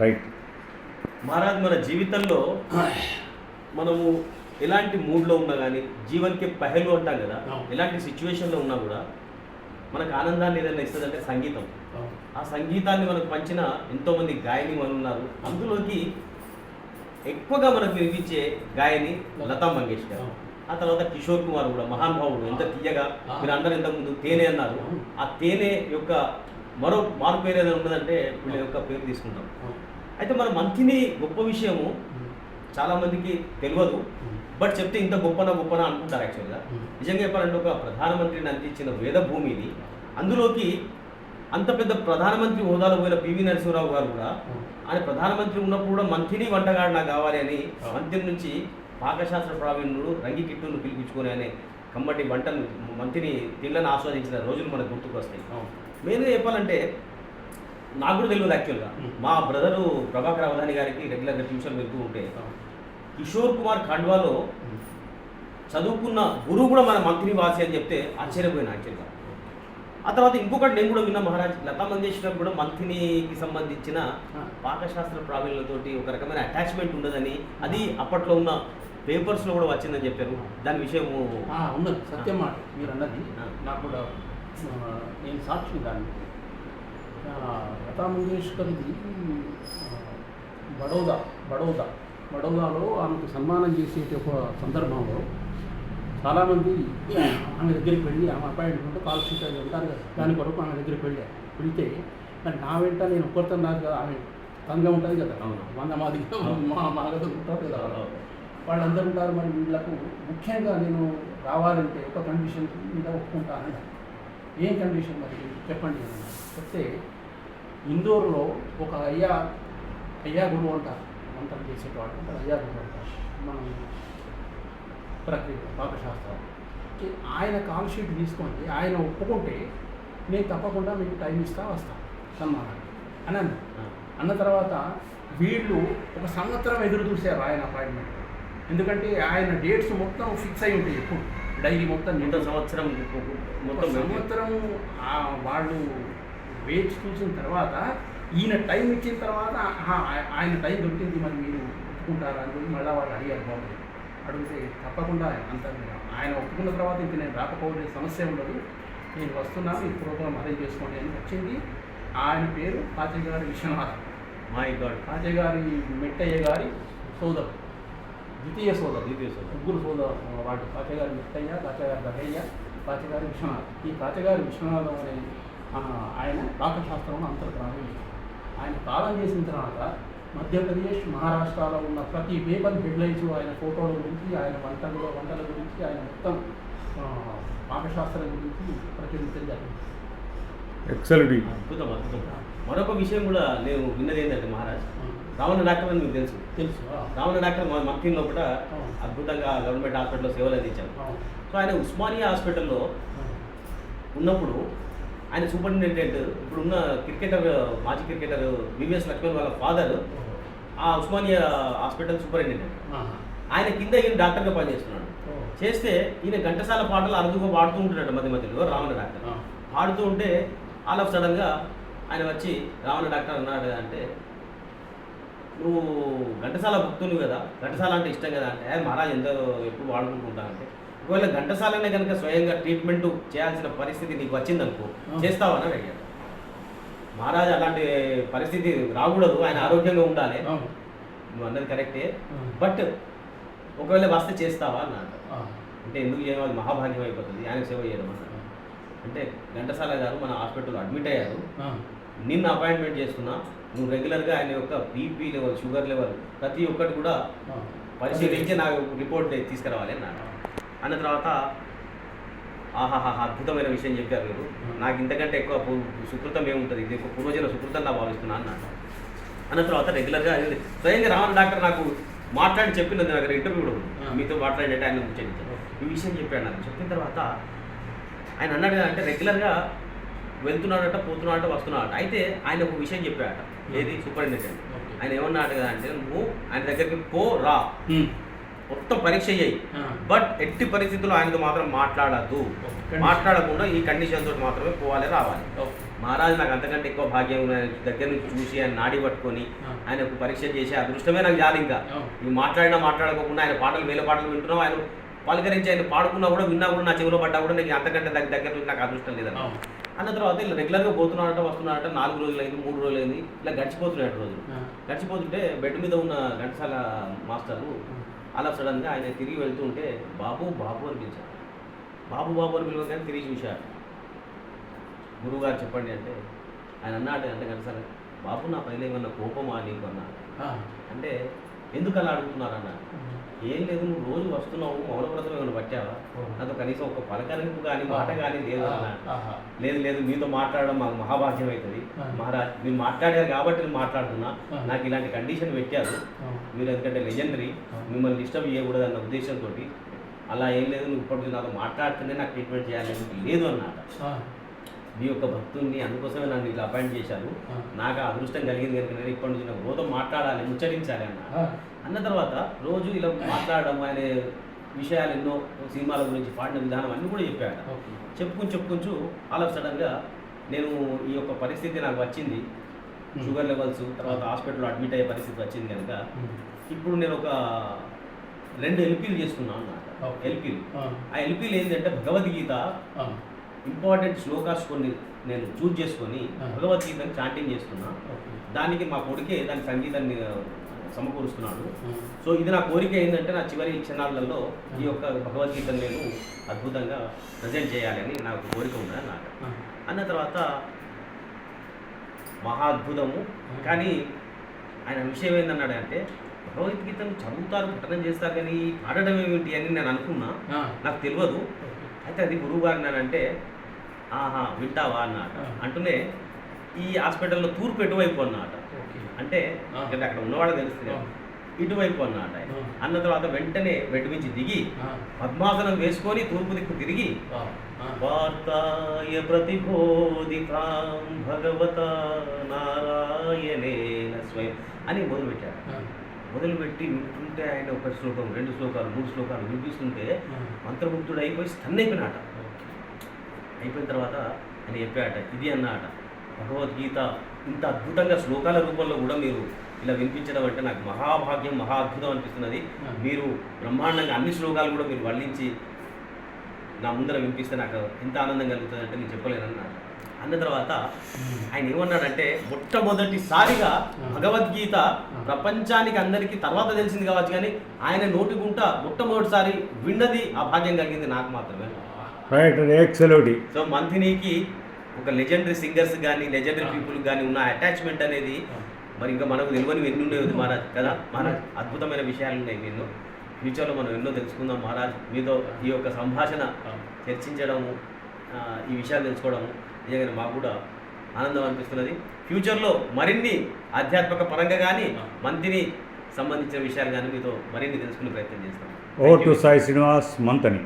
Right Maharaj మన జీవితంలో మనము ఎలాంటి మూడ్లో ఉన్నా కానీ జీవన్కి పహలు అంటాం కదా. ఎలాంటి సిచ్యువేషన్లో ఉన్నా కూడా మనకు ఆనందాన్ని ఏదైనా ఇస్తుందంటే సంగీతం. ఆ సంగీతాన్ని మనకు పంచిన ఎంతోమంది గాయని వాళ్ళు ఉన్నారు. అందులోకి ఎక్కువగా మనకు వినిపించే గాయని లతా. మంగేష్కర్. ఆ తర్వాత కిషోర్ కుమార్ కూడా మహానుభావుడు. ఎంత తీయగా. మీరు అందరూ ఇంతకుముందు తేనె అన్నారు. ఆ తేనె యొక్క మరో మారు పేరు ఏదైనా ఉన్నదంటే వీళ్ళ యొక్క పేరు తీసుకుంటాం అయితే మన మంత్రిని గొప్ప విషయము చాలా మందికి తెలియదు. బట్ చెప్తే ఇంత గొప్పనా గొప్పనా అనుకుంటారు యాక్చువల్గా నిజంగా చెప్పాలంటే ఒక ప్రధానమంత్రిని అందించిన వేద భూమి ఇది అందులోకి అంత పెద్ద ప్రధానమంత్రి హోదాలో పోయిన పివి నరసింహరావు గారు కూడా ఆయన ప్రధానమంత్రి ఉన్నప్పుడు కూడా మంత్రిని వంటగాడు నాకు కావాలి అని మంత్రి నుంచి పాకశాస్త్ర ప్రావీణ్యుడు రంగి కిట్టును పిలిపించుకొని అనే కమ్మటి వంటను మంత్రిని తిళ్ళని ఆస్వాదించిన రోజులు మనకు గుర్తుకు వస్తాయి మెయిన్గా చెప్పాలంటే నాకు కూడా తెలియదు యాక్చువల్గా. మా బ్రదరు ప్రభాకర్ అవధాని గారికి రెగ్యులర్గా ట్యూషన్ వెళ్తూ ఉంటే కిషోర్ కుమార్ ఖండ్వాలో చదువుకున్న గురువు కూడా మన మంత్రి వాసి అని చెప్తే ఆశ్చర్యపోయిన యాక్చువల్గా ఆ తర్వాత ఇంకొకటి నేను కూడా విన్నా మహారాజ్ లతా మంగేష్కర్ కూడా మంత్రినికి సంబంధించిన పాకశాస్త్ర ప్రావీణ్యులతోటి ఒక రకమైన అటాచ్మెంట్ ఉండదని అది అప్పట్లో ఉన్న పేపర్స్లో కూడా వచ్చిందని చెప్పారు. దాని విషయము ఉన్నది. సత్యం మాట మీరు అన్నది. నాకు కూడా నేను సాక్షి దాన్ని. లతా మంగేష్కర్ది బడోదా బడోదా బడోదాలో ఆమెకు సన్మానం చేసే ఒక సందర్భంలో చాలామంది ఆమె దగ్గరికి వెళ్ళి ఆమె అపాయింట్మెంట్ అది ఉంటారు కదా దాని కొరకు ఆమె దగ్గరికి వెళ్ళారు వెళితే మరి నా వెంట నేను ఒక్కరితో నాకు కదా ఆమె తనగా ఉంటుంది కదా. వంద మాదిగా మా మా దగ్గర ఉంటారు కదా. వాళ్ళందరూ ఉంటారు మరి వీళ్ళకు ముఖ్యంగా నేను రావాలంటే ఒక కండిషన్ మీద ఒప్పుకుంటానంట ఏం కండిషన్ మరి? చెప్పండి. చెప్తే ఇందోర్లో ఒక అయ్యా అయ్యా గురువు అంటారు మంత్రం చేసేటవాడు అంటారు అయ్యా గురువు అంటారు మనం ప్రక్రియ పాకశాస్త్రం ఆయన కాల్ షీట్ తీసుకోండి. ఆయన ఒప్పుకుంటే నేను తప్పకుండా మీకు టైం ఇస్తా వస్తా. సన్మానానికి అని. అన్న తర్వాత వీళ్ళు ఒక సంవత్సరం ఎదురు చూశారు ఆయన అపాయింట్మెంట్ ఎందుకంటే ఆయన డేట్స్ మొత్తం ఫిక్స్ అయి ఉంటాయి ఎప్పుడు. డైరీ మొత్తం నిండా సంవత్సరం మొత్తం సంవత్సరం ఆ వాళ్ళు వేచి చూసిన తర్వాత ఈయన టైం ఇచ్చిన తర్వాత ఆయన టైం దొరికింది మరి మీరు ఒప్పుకుంటారా అని మళ్ళీ వాళ్ళు అడిగారు బాబు. అడిగితే తప్పకుండా అంత ఆయన ఒప్పుకున్న తర్వాత ఇంక నేను రాకపోతే సమస్య ఉండదు. నేను వస్తున్నాను ఈ ప్రోగ్రామ్ అరేంజ్ చేసుకోండి అని వచ్చింది. ఆయన పేరు పాచయ్య గారి విశ్వనాథ్. మై గాడ్ పాచయ్య గారి మెట్టయ్య గారి సోదరు ద్వితీయ సోదరు ద్వితీయ సోదరు. ముగ్గురు సోదరు వాడు కాచగారి ముత్తయ్య కాచగారి దహయ్య కాచగారి విశ్వనాథ్. ఈ కాచగారి విశ్వనాథం అనే ఆయన పాకశాస్త్రంలో అంతర్గ్రామం ఆయన కాలం చేసిన తర్వాత మధ్యప్రదేశ్ మహారాష్ట్రలో ఉన్న ప్రతి పేపర్ హెడ్లైన్స్ ఆయన ఫోటోల గురించి ఆయన వంటల వంటల గురించి ఆయన మొత్తం ఆ, పాకశాస్త్రం గురించి ప్రచురించడం జరిగింది. ఎక్సలెంట్ అద్భుతం అద్భుతం. మరొక విషయం కూడా నేను విన్నది ఏంటంటే మహారాజ్ రావణ డాక్టర్ అని మీకు తెలుసు తెలుసు రావణ డాక్టర్ మంత్రి లోపల అవును. అద్భుతంగా గవర్నమెంట్ హాస్పిటల్లో సేవలు అందించారు. సో ఆయన ఉస్మానియా హాస్పిటల్లో. ఉన్నప్పుడు ఆయన సూపరింటెండెంట్ ఇప్పుడున్న క్రికెటర్ మాజీ క్రికెటర్ వివిఎస్ లక్ష్మణ్ వాళ్ళ ఫాదర్ ఆ ఉస్మానియా హాస్పిటల్ సూపరింటెండెంట్. ఆయన కింద ఈయన డాక్టర్గా పనిచేస్తున్నాడు. చేస్తే ఈయన ఘంటసాల పాటలు అరుదుగా పాడుతూ ఉంటున్నాడు మధ్య మధ్యలో రావణ డాక్టర్. పాడుతూ ఉంటే ఆల్ ఆఫ్ సడన్గా ఆయన వచ్చి రావణ డాక్టర్ అన్నాడు అంటే నువ్వు ఘంటసాల భక్తులు కదా ఘంటసాల అంటే ఇష్టం కదా? అంటే "ఏ, మహారాజ్ ఎంత ఎప్పుడు వాడుకుంటుంటా అంటే ఒకవేళ ఘంటసాలనే కనుక స్వయంగా ట్రీట్మెంట్ చేయాల్సిన పరిస్థితి నీకు వచ్చిందనుకో ఆ. చేస్తావా అని అడిగాడు. మహారాజ్ అలాంటి పరిస్థితి రాకూడదు ఆయన ఆరోగ్యంగా ఉండాలి. అన్నది కరెక్టే. బట్ ఒకవేళ వస్తే చేస్తావా అన్నాడు. అంటే ఎందుకు చేయడం అది మహాభాగ్యం అయిపోతుంది. ఆయన సేవ చేయడం అన్నాడు. అంటే ఘంటసాల గారు మన హాస్పిటల్లో అడ్మిట్ అయ్యారు. నిన్న అపాయింట్మెంట్ చేసుకున్నా నువ్వు రెగ్యులర్గా ఆయన యొక్క బీపీ లెవెల్ షుగర్ లెవెల్ ప్రతి ఒక్కటి కూడా. పరిశీలించి నాకు రిపోర్ట్ తీసుకురావాలి అన్నాడు అన్న తర్వాత ఆహాహా అద్భుతమైన విషయం చెప్పారు మీరు నాకు ఇంతకంటే ఎక్కువ సుకృతం ఏముంటుంది? ఇది ఒక పూర్వజన సుకృతం నా భావిస్తున్నా అన్నాడు అన్న తర్వాత రెగ్యులర్గా స్వయంగా రావణ డాక్టర్ నాకు మాట్లాడి చెప్పినది నాకు ఇంటర్వ్యూ కూడా. మీతో మాట్లాడినట్టు ఆయన ముచ్చరించారు ఈ విషయం చెప్పాడు నాకు. చెప్పిన తర్వాత ఆయన అన్నాడు కదా అంటే రెగ్యులర్గా వెళ్తున్నాడట పోతున్నాడట వస్తున్నాడట అయితే ఆయన ఒక విషయం చెప్పాడట ఏది సూపరింటెండెంట్. ఆయన ఏమన్నాడు కదా అంటే నువ్వు ఆయన దగ్గరికి పో రా ఉమ్. మొత్తం పరీక్ష చేయి. బట్ ఎట్టి పరిస్థితుల్లో ఆయనతో మాత్రం మాట్లాడద్దు. మాట్లాడకుండా ఈ కండిషన్ తోటి మాత్రమే పోవాలి రావాలి. మహారాజు నాకు అంతకంటే ఎక్కువ భాగ్యం. దగ్గర నుంచి చూసి ఆయన నాడి పట్టుకొని. ఆయనకు పరీక్ష చేసి అదృష్టమే నాకు చాలు ఇంకా మాట్లాడినా మాట్లాడకపోకుండా ఆయన పాటలు వేల పాటలు వింటున్నాం ఆయన పలకరించి ఆయన పాడుకున్నా కూడా విన్నా కూడా నా చెవిలో పడ్డా కూడా నాకు అంతకంటే దగ్గర దగ్గర నుంచి నాకు అదృష్టం లేదన్న. అన్న తర్వాత ఇలా రెగ్యులర్గా పోతున్నాడట వస్తున్నాడట నాలుగు రోజులు అయింది మూడు రోజులు అయింది ఇలా గడిచిపోతున్నాడు రోజులు. గడిచిపోతుంటే బెడ్ మీద ఉన్న ఘంటసాల మాస్టరు అలా సడన్గా ఆయన తిరిగి వెళ్తూ ఉంటే బాబు బాబు అని పిలిచాడు బాబు బాబు అని పిలవగానే తిరిగి చూశాడు గురువుగారు చెప్పండి అంటే ఆయన అన్నాడు అంటే ఘంటసాల బాబు నా పైన ఏమన్నా కోపమా నీకు అన్నా. అంటే ఎందుకు అలా అడుగుతున్నారు అన్న ఏం లేదు నువ్వు రోజు వస్తున్నావు మౌనవ్రతం ఏమైనా పట్టావా నాతో కనీసం ఒక పలకరింపు కానీ మాట కానీ లేదు అన్న. లేదు లేదు మీతో మాట్లాడడం మాకు మహాభాగ్యం అవుతుంది. మహారాజ్ మీరు మాట్లాడారు కాబట్టి నేను మాట్లాడుతున్నా. నాకు ఇలాంటి కండిషన్ పెట్టారు. మీరు ఎందుకంటే లెజెండరీ. మిమ్మల్ని డిస్టర్బ్ చేయకూడదు అన్న ఉద్దేశంతో అలా ఏం లేదు నువ్వు ఇప్పటికి నాతో మాట్లాడుతూనే నాకు ట్రీట్మెంట్ చేయాలని లేదు అన్నమాట. మీ యొక్క భక్తుల్ని అందుకోసమే నన్ను ఇలా అపాయింట్ చేశారు. నాకు ఆ అదృష్టం కలిగింది కనుక నేను ఇప్పటి నుంచి నాకు రోజు మాట్లాడాలి ముచ్చరించాలి అన్న. అన్న తర్వాత రోజు ఇలా మాట్లాడడం ఆయన విషయాలు ఎన్నో సినిమాల గురించి పాడిన విధానం అన్నీ కూడా చెప్పాడు. చెప్పుకుని చెప్పుకుంటూ ఆల్ ఆఫ్ సడన్గా నేను ఈ యొక్క పరిస్థితి నాకు వచ్చింది షుగర్ లెవెల్స్ తర్వాత హాస్పిటల్లో అడ్మిట్ అయ్యే పరిస్థితి వచ్చింది కనుక. ఇప్పుడు నేను ఒక రెండు ఎల్పీలు చేసుకున్నాను అన్నమాట. ఎల్పీలు ఆ. ఎల్పీలు ఏంటంటే భగవద్గీత. ఇంపార్టెంట్ శ్లోకాస్ కొన్ని నేను చూజ్ చేసుకొని. భగవద్గీతని చాంటింగ్ చేస్తున్నా. దానికి మా కొడుకే దాని సంగీతాన్ని సమకూరుస్తున్నాడు. సో ఇది నా కోరిక ఏంటంటే నా చివరి క్షణాలలో ఈ యొక్క భగవద్గీతను నేను అద్భుతంగా ప్రజెంట్ చేయాలని నాకు కోరిక ఉన్నది నాకు. అన్న తర్వాత మహా అద్భుతము కానీ ఆయన విషయం ఏంటన్నాడు అంటే భగవద్గీతను చదువుతారు పఠనం చేస్తారు కానీ పాడడం ఏమిటి అని నేను అనుకున్నా. నాకు తెలియదు. అయితే అది గురువు గారు అంటే ఆహా వింటావా అన్నమాట. అంటూనే ఈ హాస్పిటల్లో తూర్పు ఎటువైపు అన్నమాట. అంటే. అంటే అక్కడ ఉన్నవాడు తెలుస్తుంది. ఇటువైపు అన్నమాట. అన్న తర్వాత వెంటనే బెడ్ నుంచి దిగి. పద్మాసనం వేసుకొని తూర్పు దిక్కు తిరిగి. వార్తాయ ప్రతిబోధితాం భగవత నారాయణేన స్వయం అని మొదలుపెట్టాడు ఆ. మొదలుపెట్టి వింటుంటే ఆయన ఒక శ్లోకం రెండు శ్లోకాలు మూడు శ్లోకాలు వినిపిస్తుంటే. మంత్రముగ్ధుడు అయిపోయి స్టన్ అయిపోయినాట. అయిపోయిన తర్వాత ఆయన చెప్పాట ఇది అన్నమాట భగవద్గీత ఇంత అద్భుతంగా శ్లోకాల రూపంలో కూడా మీరు ఇలా వినిపించడం అంటే నాకు మహాభాగ్యం మహా అద్భుతం అనిపిస్తున్నది. మీరు బ్రహ్మాండంగా అన్ని శ్లోకాలు కూడా మీరు వల్లించి నా ముందర వినిపిస్తే నాకు ఎంత ఆనందం కలుగుతుంది అంటే నేను చెప్పలేను అన్నాడు అన్న తర్వాత. ఆయన ఏమన్నాడంటే మొట్టమొదటిసారిగా. భగవద్గీత. ప్రపంచానికి అందరికీ తర్వాత తెలిసింది కావచ్చు కానీ ఆయన నోటి గుంట మొట్టమొదటిసారి విన్నది ఆ భాగ్యం కలిగింది నాకు మాత్రమే రైట్ ఎక్సలెంట్ సో మంథినికి ఒక లెజెండరీ సింగర్స్ కానీ లెజెండరీ. పీపుల్ కానీ ఉన్న అటాచ్మెంట్ అనేది. మరి ఇంకా మనకు తెలియని ఎన్ని ఉన్నాయి మహారాజ్ కదా మహారాజ్ అద్భుతమైన విషయాలు ఉన్నాయి ఎన్నో ఫ్యూచర్లో మనం ఎన్నో తెలుసుకుందాం మహారాజ్ మీతో ఈ యొక్క సంభాషణ. చర్చించడము ఈ విషయాలు తెలుసుకోవడము నిజంగా మాకు కూడా ఆనందం అనిపిస్తున్నది ఫ్యూచర్లో మరిన్ని ఆధ్యాత్మిక పరంగా కానీ ఆ. మంత్రిని సంబంధించిన విషయాలు కానీ మీతో మరిన్ని తెలుసుకునే ప్రయత్నం చేస్తాం ఓ టు సాయి శ్రీనివాస్ మంతని